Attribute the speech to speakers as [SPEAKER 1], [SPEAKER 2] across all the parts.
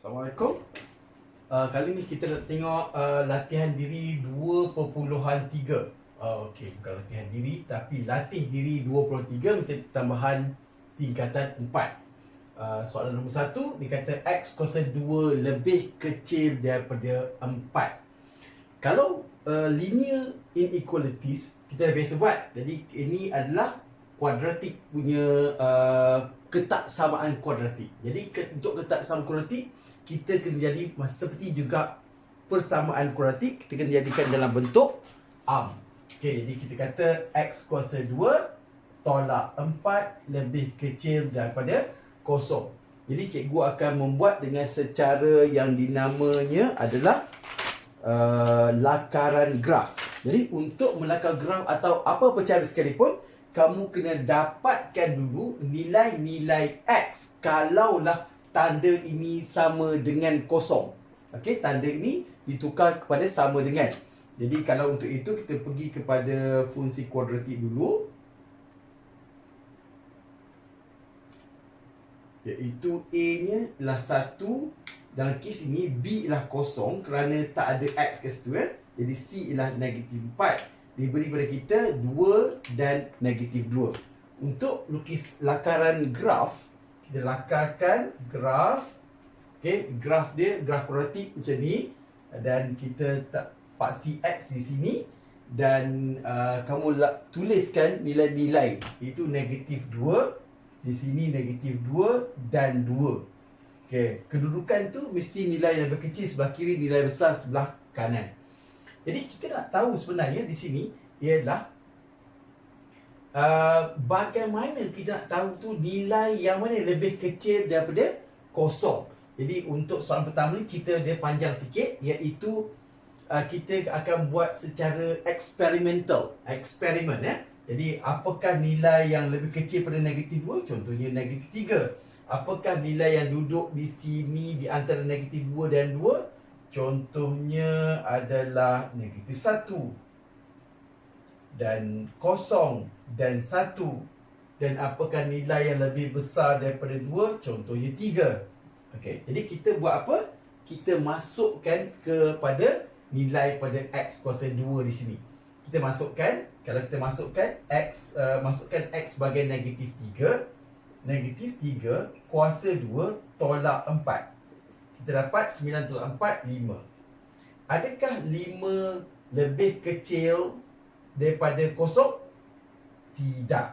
[SPEAKER 1] Assalamualaikum. Uh, kali ni kita nak tengok uh, latihan diri 2.3. Uh, Okey, bukan latihan diri tapi latih diri 2.3 minta tambahan tingkatan 4. Uh, soalan nombor 1 dia kata x kuasa 2 lebih kecil daripada 4. Kalau uh, linear inequalities kita dah biasa buat. Jadi ini adalah kuadratik punya uh, ketaksamaan kuadratik. Jadi ke, untuk ketaksamaan kuadratik kita kena jadi seperti juga persamaan kuadratik kita kena jadikan dalam bentuk arm. Okey, jadi kita kata x kuasa 2 tolak 4 lebih kecil daripada kosong. Jadi cikgu akan membuat dengan secara yang dinamanya adalah uh, lakaran graf. Jadi untuk melakar graf atau apa-apa cara sekalipun, kamu kena dapatkan dulu nilai-nilai x kalaulah tanda ini sama dengan kosong. Okey, tanda ini ditukar kepada sama dengan. Jadi kalau untuk itu kita pergi kepada fungsi kuadratik dulu. Iaitu A-nya ialah 1 Dalam kes ini B ialah kosong kerana tak ada X ke situ kan Jadi C ialah negatif 4 Diberi pada kita 2 dan negatif 2 Untuk lukis lakaran graf Kita lakarkan graf Okay, graf dia, graf kuadratik macam ni Dan kita tak paksi X di sini dan uh, kamu tuliskan nilai-nilai. Itu negatif 2 di sini negatif 2 dan 2 okay. kedudukan tu mesti nilai yang berkecil sebelah kiri nilai besar sebelah kanan jadi kita nak tahu sebenarnya di sini ialah uh, bagaimana kita nak tahu tu nilai yang mana lebih kecil daripada kosong jadi untuk soalan pertama ni cerita dia panjang sikit iaitu uh, kita akan buat secara eksperimental. Eksperimen ya. Jadi apakah nilai yang lebih kecil pada negatif 2? Contohnya negatif 3. Apakah nilai yang duduk di sini di antara negatif 2 dan 2? Contohnya adalah negatif 1. Dan kosong dan 1. Dan apakah nilai yang lebih besar daripada 2? Contohnya 3. Okey, jadi kita buat apa? Kita masukkan kepada nilai pada x kuasa 2 di sini. Kita masukkan, kalau kita masukkan x uh, masukkan x sebagai negatif 3, negatif 3 kuasa 2 tolak 4. Kita dapat 9 tolak 4 5. Adakah 5 lebih kecil daripada kosong? Tidak.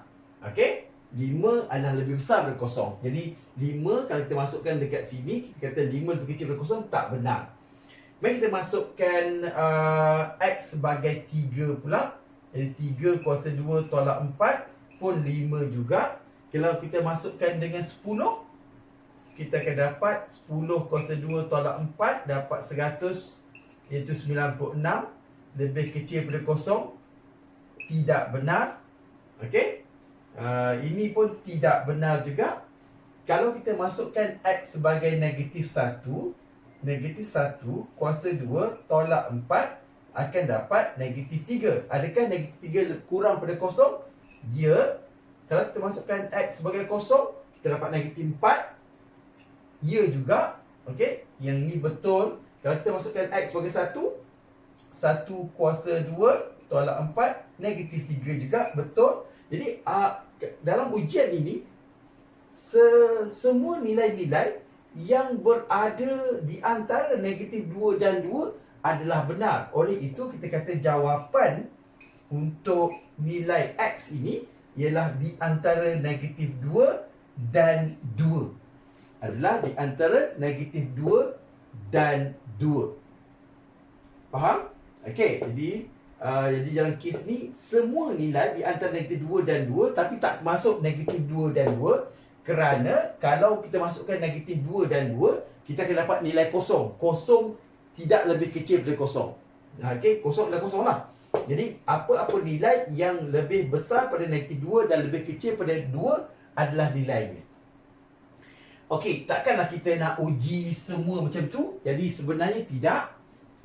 [SPEAKER 1] Okey? 5 adalah lebih besar daripada kosong. Jadi 5 kalau kita masukkan dekat sini, kita kata 5 lebih kecil daripada kosong tak benar. Mari kita masukkan uh, X sebagai 3 pula Jadi 3 kuasa 2 tolak 4 pun 5 juga Kalau kita masukkan dengan 10 Kita akan dapat 10 kuasa 2 tolak 4 Dapat 100 Iaitu 96 Lebih kecil daripada kosong Tidak benar Okey uh, Ini pun tidak benar juga Kalau kita masukkan X sebagai negatif 1 negatif 1 kuasa 2 tolak 4 akan dapat negatif 3. Adakah negatif 3 kurang pada kosong? Ya. Kalau kita masukkan X sebagai kosong, kita dapat negatif 4. Ya juga. Okey. Yang ni betul. Kalau kita masukkan X sebagai 1, 1 kuasa 2 tolak 4, negatif 3 juga. Betul. Jadi, dalam ujian ini, semua nilai-nilai yang berada di antara negatif 2 dan 2 adalah benar. Oleh itu kita kata jawapan untuk nilai X ini ialah di antara negatif 2 dan 2. Adalah di antara negatif 2 dan 2. Faham? Okey, jadi uh, jadi dalam kes ni semua nilai di antara negatif 2 dan 2 tapi tak masuk negatif 2 dan 2 kerana kalau kita masukkan negatif 2 dan 2, kita akan dapat nilai kosong. Kosong tidak lebih kecil daripada kosong. Okey, kosong adalah kosong lah. Jadi, apa-apa nilai yang lebih besar pada negatif 2 dan lebih kecil pada 2 adalah nilainya. Okey, takkanlah kita nak uji semua macam tu. Jadi, sebenarnya tidak.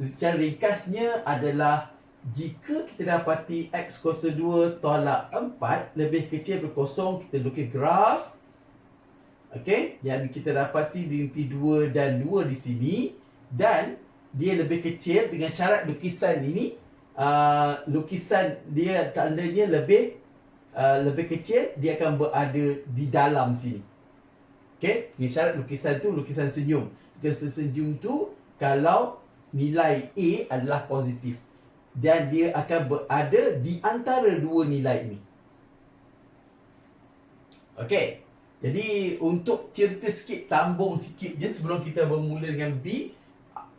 [SPEAKER 1] Secara ringkasnya adalah jika kita dapati X kuasa 2 tolak 4 lebih kecil daripada kosong, kita lukis graf Okey, yang kita dapati negatif 2 dan 2 di sini dan dia lebih kecil dengan syarat lukisan ini uh, lukisan dia tandanya lebih uh, lebih kecil dia akan berada di dalam sini. Okey, dengan syarat lukisan tu lukisan senyum. Lukisan senyum tu kalau nilai A adalah positif dan dia akan berada di antara dua nilai ini. Okey. Jadi untuk cerita sikit, tambung sikit je sebelum kita bermula dengan B,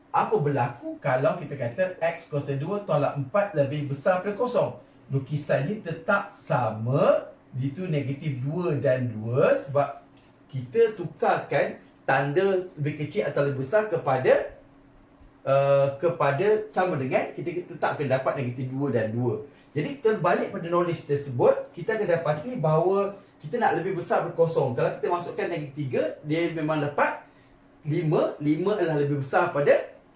[SPEAKER 1] apa berlaku kalau kita kata X kuasa 2 tolak 4 lebih besar daripada kosong? Lukisan ni tetap sama, itu negatif 2 dan 2 sebab kita tukarkan tanda lebih kecil atau lebih besar kepada uh, kepada sama dengan kita, kita tetap akan dapat negatif 2 dan 2. Jadi terbalik pada knowledge tersebut, kita akan dapati bahawa kita nak lebih besar berkosong. Kalau kita masukkan negatif 3, dia memang dapat 5. 5 adalah lebih besar pada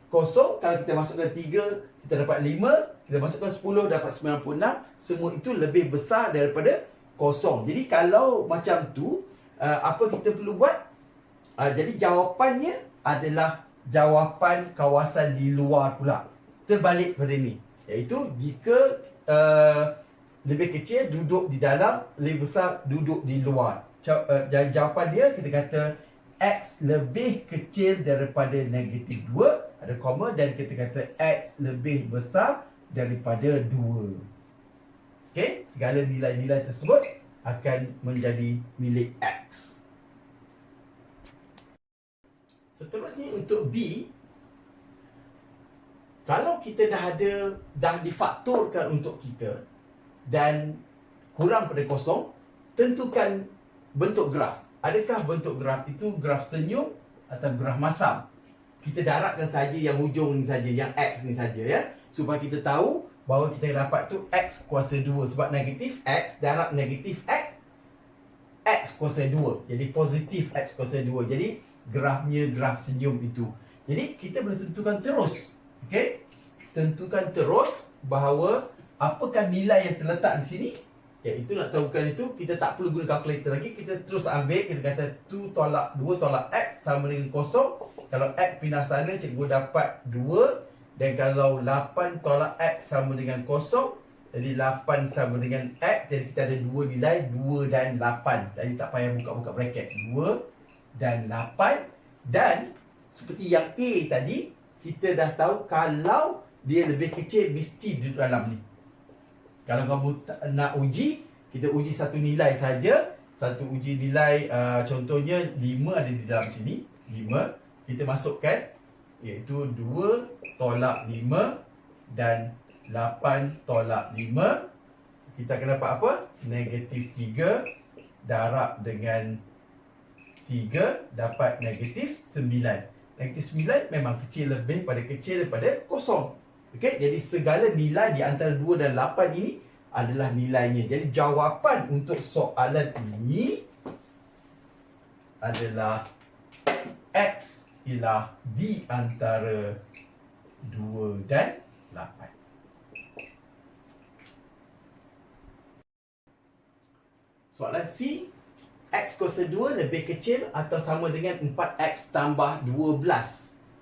[SPEAKER 1] kosong. Kalau kita masukkan 3, kita dapat 5. Kita masukkan 10, dapat 96. Semua itu lebih besar daripada kosong. Jadi kalau macam tu, uh, apa kita perlu buat? Uh, jadi jawapannya adalah jawapan kawasan di luar pula. Terbalik pada ini. Iaitu jika uh, lebih kecil duduk di dalam, lebih besar duduk di luar. Eh, jawapan dia kita kata X lebih kecil daripada negatif 2 ada koma dan kita kata X lebih besar daripada 2 Okey, segala nilai-nilai tersebut akan menjadi milik X Seterusnya untuk B Kalau kita dah ada Dah difaktorkan untuk kita dan kurang pada kosong, tentukan bentuk graf. Adakah bentuk graf itu graf senyum atau graf masam? Kita darabkan saja yang hujung ni saja, yang X ni saja ya. Supaya kita tahu bahawa kita dapat tu X kuasa 2. Sebab negatif X darab negatif X, X kuasa 2. Jadi positif X kuasa 2. Jadi grafnya graf senyum itu. Jadi kita boleh tentukan terus. Okay? Tentukan terus bahawa apakah nilai yang terletak di sini Ya, itu nak tahukan itu, kita tak perlu guna kalkulator lagi. Kita terus ambil, kita kata 2 tolak 2 tolak X sama dengan kosong. Kalau X pindah sana, cikgu dapat 2. Dan kalau 8 tolak X sama dengan kosong, jadi 8 sama dengan X. Jadi kita ada 2 nilai, 2 dan 8. Jadi tak payah buka-buka bracket. 2 dan 8. Dan seperti yang A tadi, kita dah tahu kalau dia lebih kecil, mesti duduk dalam ni. Kalau kamu nak uji, kita uji satu nilai saja. Satu uji nilai, uh, contohnya 5 ada di dalam sini. 5. Kita masukkan, iaitu 2 tolak 5 dan 8 tolak 5. Kita akan dapat apa? Negatif 3 darab dengan 3 dapat negatif 9. Negatif 9 memang kecil lebih pada kecil daripada kosong. Okey, jadi segala nilai di antara 2 dan 8 ini adalah nilainya. Jadi jawapan untuk soalan ini adalah X ialah di antara 2 dan 8. Soalan C, X kuasa 2 lebih kecil atau sama dengan 4X tambah 12.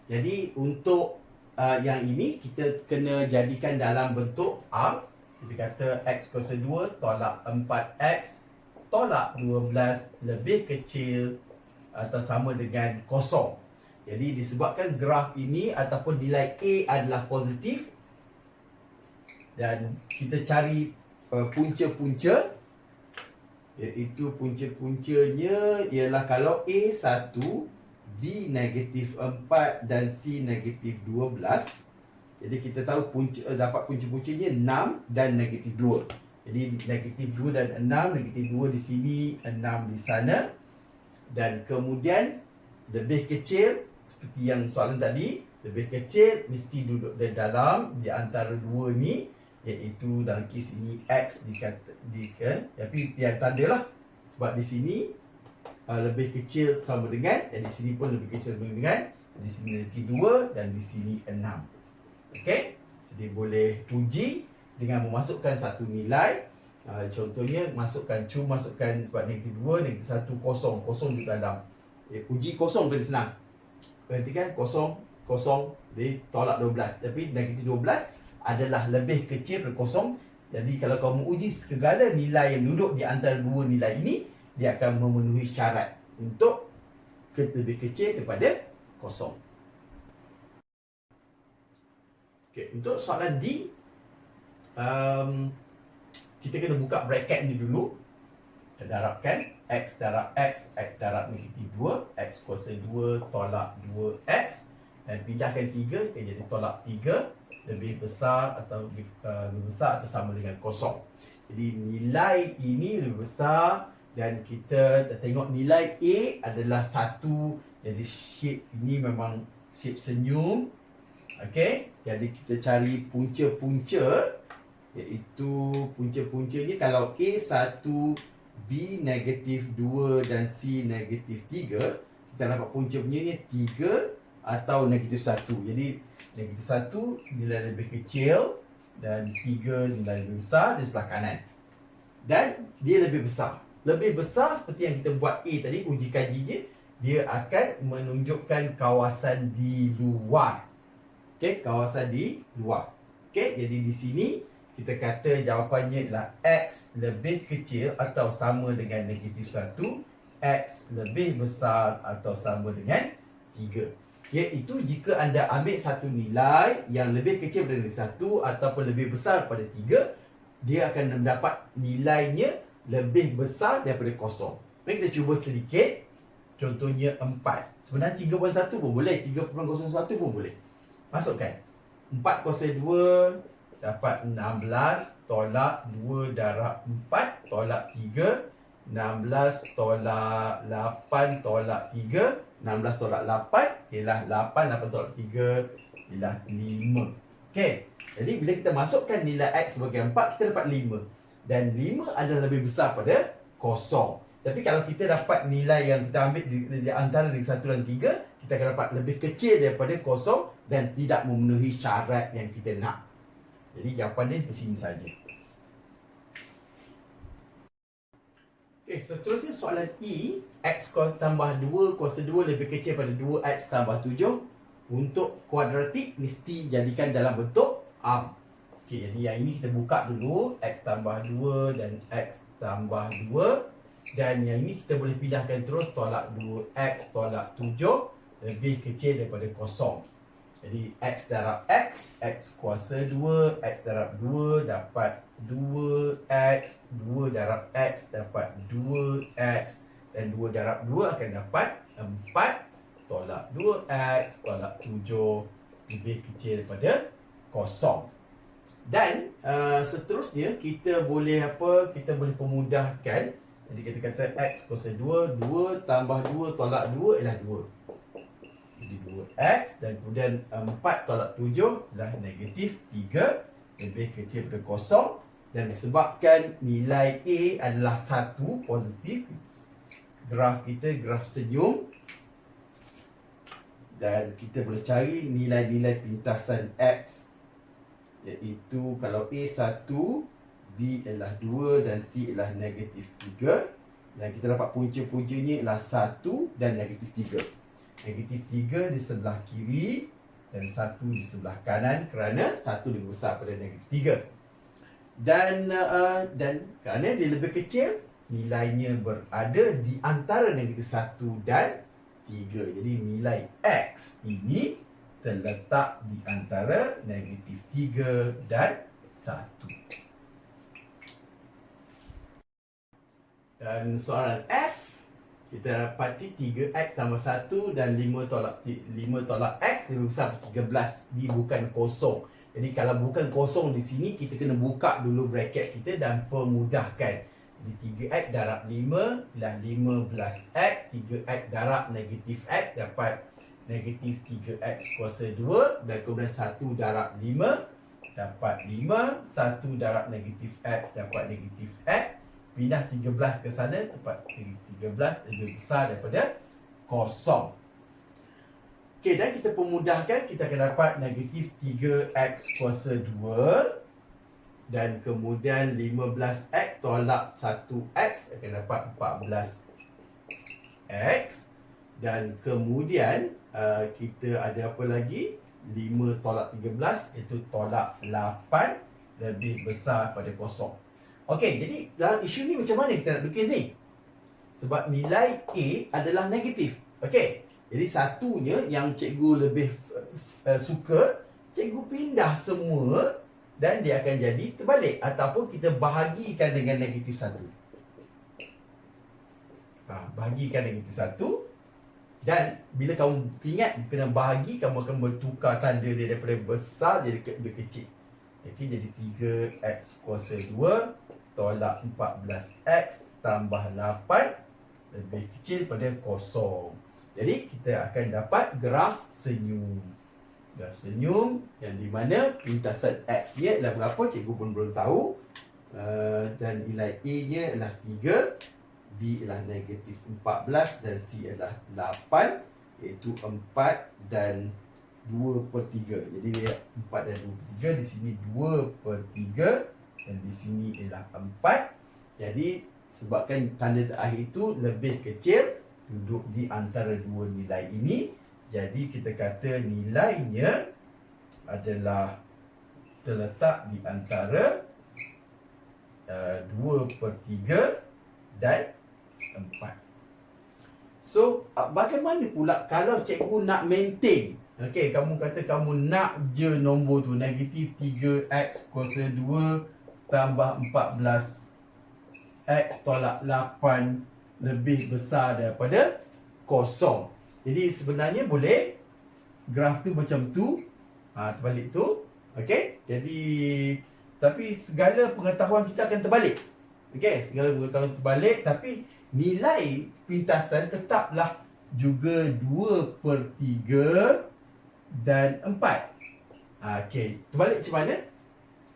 [SPEAKER 1] Jadi untuk uh, yang ini kita kena jadikan dalam bentuk arc kita kata x kuasa 2 tolak 4x tolak 12 lebih kecil atau sama dengan kosong jadi disebabkan graf ini ataupun nilai A adalah positif dan kita cari uh, punca-punca iaitu punca-puncanya ialah kalau A 1 B negatif 4 dan C negatif 12 Jadi kita tahu punca, uh, dapat punca-puncanya 6 dan negatif 2 Jadi negatif 2 dan 6 Negatif 2 di sini 6 di sana. Dan kemudian Lebih kecil Seperti yang soalan tadi Lebih kecil mesti duduk di dalam Di antara dua ni Iaitu dalam kes ini X dikata, di? Tapi biar tanda lah Sebab di sini uh, lebih kecil sama dengan dan di sini pun lebih kecil sama dengan di sini nanti 2 dan di sini 6 okey jadi boleh uji dengan memasukkan satu nilai Uh, contohnya masukkan cu masukkan sebab negatif 2, negatif 1, kosong. Kosong di dalam. Eh, uji kosong paling senang. Perhatikan kosong, kosong dia tolak 12. Tapi negatif 12 adalah lebih kecil dari kosong. Jadi kalau kamu uji segala nilai yang duduk di antara dua nilai ini, dia akan memenuhi syarat untuk lebih kecil daripada kosong. Okay, untuk soalan D, um, kita kena buka bracket ni dulu darabkan x darab x x darab negatif 2 x kuasa 2 tolak 2x dan pindahkan 3 akan jadi tolak 3 lebih besar atau lebih, uh, lebih besar atau sama dengan kosong. Jadi nilai ini lebih besar dan kita tengok nilai A adalah 1 jadi shape ini memang shape senyum. Okey, jadi kita cari punca-punca iaitu punca-puncanya kalau A1, B negatif 2 dan C negatif 3 kita dapat punca punya ni 3 atau negatif 1 jadi negatif 1 nilai lebih kecil dan 3 nilai lebih besar di sebelah kanan. Dan dia lebih besar. Lebih besar seperti yang kita buat A tadi uji kaji je dia akan menunjukkan kawasan di luar. Okey kawasan di luar. Okey jadi di sini kita kata jawapannya adalah X lebih kecil atau sama dengan negatif 1 X lebih besar atau sama dengan 3 Iaitu jika anda ambil satu nilai yang lebih kecil daripada 1 ataupun lebih besar daripada 3 Dia akan mendapat nilainya lebih besar daripada kosong. Mari kita cuba sedikit. Contohnya 4 Sebenarnya 3.1 pun boleh. 3.01 pun boleh. Masukkan. 4 kuasa 2 dapat 16 tolak 2 darab 4 tolak 3 16 tolak 8 tolak 3 16 tolak 8 ialah 8 8 tolak 3 ialah 5 Okey. Jadi bila kita masukkan nilai X sebagai 4 kita dapat 5 dan 5 adalah lebih besar pada kosong. Tapi kalau kita dapat nilai yang kita ambil di, di antara dengan 1 dan 3 kita akan dapat lebih kecil daripada kosong dan tidak memenuhi syarat yang kita nak jadi jawapan dia di sini saja. Okey, seterusnya soalan E, x tambah 2 kuasa 2 lebih kecil pada 2x tambah 7. Untuk kuadratik mesti jadikan dalam bentuk arm. Okey, jadi yang ini kita buka dulu x tambah 2 dan x tambah 2 dan yang ini kita boleh pindahkan terus tolak 2x tolak 7 lebih kecil daripada kosong. Jadi X darab X X kuasa 2 X darab 2 dapat 2X 2 darab X dapat 2X Dan 2 darab 2 akan dapat 4 Tolak 2X Tolak 7 Lebih kecil daripada kosong. Dan uh, seterusnya kita boleh apa? Kita boleh pemudahkan. Jadi kita kata X kuasa 2 2 tambah 2 tolak 2 ialah 2 jadi 2x dan kemudian 4 tolak 7 adalah negatif 3 lebih kecil daripada kosong dan disebabkan nilai A adalah 1 positif graf kita graf senyum. Dan kita boleh cari nilai-nilai pintasan X iaitu kalau A 1 B adalah 2 dan C adalah negatif 3 dan kita dapat punca-puncanya adalah 1 dan negatif 3 Negatif 3 di sebelah kiri dan 1 di sebelah kanan kerana 1 lebih besar pada negatif 3. Dan uh, dan kerana dia lebih kecil, nilainya berada di antara negatif 1 dan 3. Jadi nilai X ini terletak di antara negatif 3 dan 1. Dan soalan F kita dapati 3x tambah 1 dan 5 tolak 5 tolak x lebih besar 13 ni bukan kosong. Jadi kalau bukan kosong di sini kita kena buka dulu bracket kita dan pemudahkan. Jadi 3x darab 5 ialah 15x 3x darab negatif x dapat negatif 3x kuasa 2 dan kemudian 1 darab 5 dapat 5 1 darab negatif x dapat negatif x pindah 13 ke sana dapat 13 lebih besar daripada kosong. Okey dan kita pemudahkan kita akan dapat negatif 3x kuasa 2 dan kemudian 15x tolak 1x akan dapat 14x dan kemudian uh, kita ada apa lagi 5 tolak 13 iaitu tolak 8 lebih besar pada kosong Okey, jadi dalam isu ni macam mana kita nak lukis ni? Sebab nilai A adalah negatif. Okey. Jadi satunya yang cikgu lebih uh, suka, cikgu pindah semua dan dia akan jadi terbalik ataupun kita bahagikan dengan negatif satu. Ha, bahagikan negatif satu dan bila kamu ingat kena bahagi kamu akan bertukar tanda dia daripada besar jadi kecil. Okey jadi 3x kuasa 2 tolak 14x tambah 8 lebih kecil pada kosong. Jadi kita akan dapat graf senyum. Graf senyum yang di mana pintasan x dia adalah berapa cikgu pun belum tahu. Uh, dan nilai A nya adalah 3, B adalah negatif 14 dan C adalah 8 iaitu 4 dan 2 per 3. Jadi dia 4 dan 2 per 3 di sini 2 per 3 dan di sini ialah 4. Jadi sebabkan tanda terakhir itu lebih kecil duduk di antara dua nilai ini jadi kita kata nilainya adalah terletak di antara uh, 2 per 3 dan 4 So, uh, bagaimana pula kalau cikgu nak maintain Okay, kamu kata kamu nak je nombor tu Negatif 3x kuasa 2 Tambah 14 X tolak 8 lebih besar daripada kosong. Jadi sebenarnya boleh graf tu macam tu. Ha, terbalik tu. Okey. Jadi tapi segala pengetahuan kita akan terbalik. Okey, segala pengetahuan terbalik tapi nilai pintasan tetaplah juga 2 per 3 dan 4. Ha, Okey, terbalik macam mana?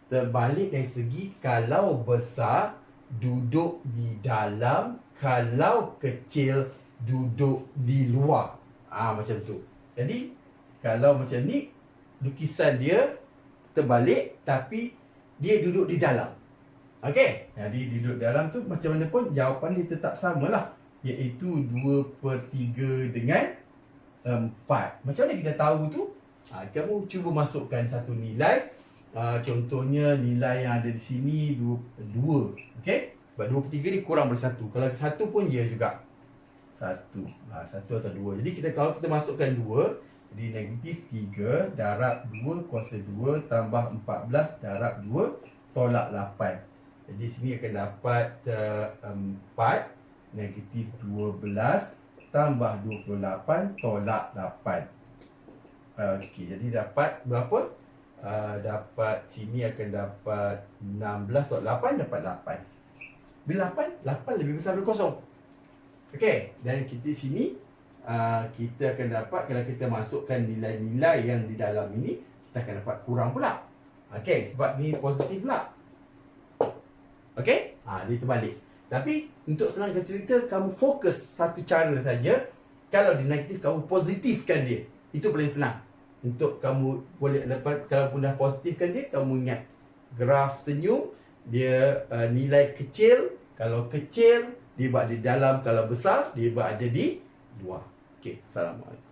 [SPEAKER 1] Terbalik dari segi kalau besar duduk di dalam kalau kecil duduk di luar. Ah macam tu. Jadi kalau macam ni lukisan dia terbalik tapi dia duduk di dalam. Okey. Jadi duduk dalam tu macam mana pun jawapan dia tetap samalah iaitu 2 per 3 dengan 4. Macam mana kita tahu tu? Ha, kamu cuba masukkan satu nilai. Ha, contohnya nilai yang ada di sini 2. 2. Okey. Sebab 2 per 3 ni kurang ber 1. Kalau 1 pun ya juga. 1. Ha, 1 atau 2. Jadi kita kalau kita masukkan 2. Jadi negatif 3 darab 2 kuasa 2 tambah 14 darab 2 tolak 8. Jadi sini akan dapat uh, 4 negatif 12 tambah 28 tolak 8. Okey, jadi dapat berapa? Uh, dapat sini akan dapat 16 tolak 8 dapat 8. Bila 8, 8 lebih besar dari kosong. Okey, dan kita sini uh, kita akan dapat kalau kita masukkan nilai-nilai yang di dalam ini, kita akan dapat kurang pula. Okey, sebab ni positif pula. Okey? Ha, dia terbalik. Tapi untuk senangkan cerita, kamu fokus satu cara saja. Kalau dia negatif, kamu positifkan dia. Itu paling senang. Untuk kamu boleh dapat, kalau pun dah positifkan dia, kamu ingat graf senyum, dia uh, nilai kecil, kalau kecil, dia berada di dalam. Kalau besar, dia berada di luar. Okey, Assalamualaikum.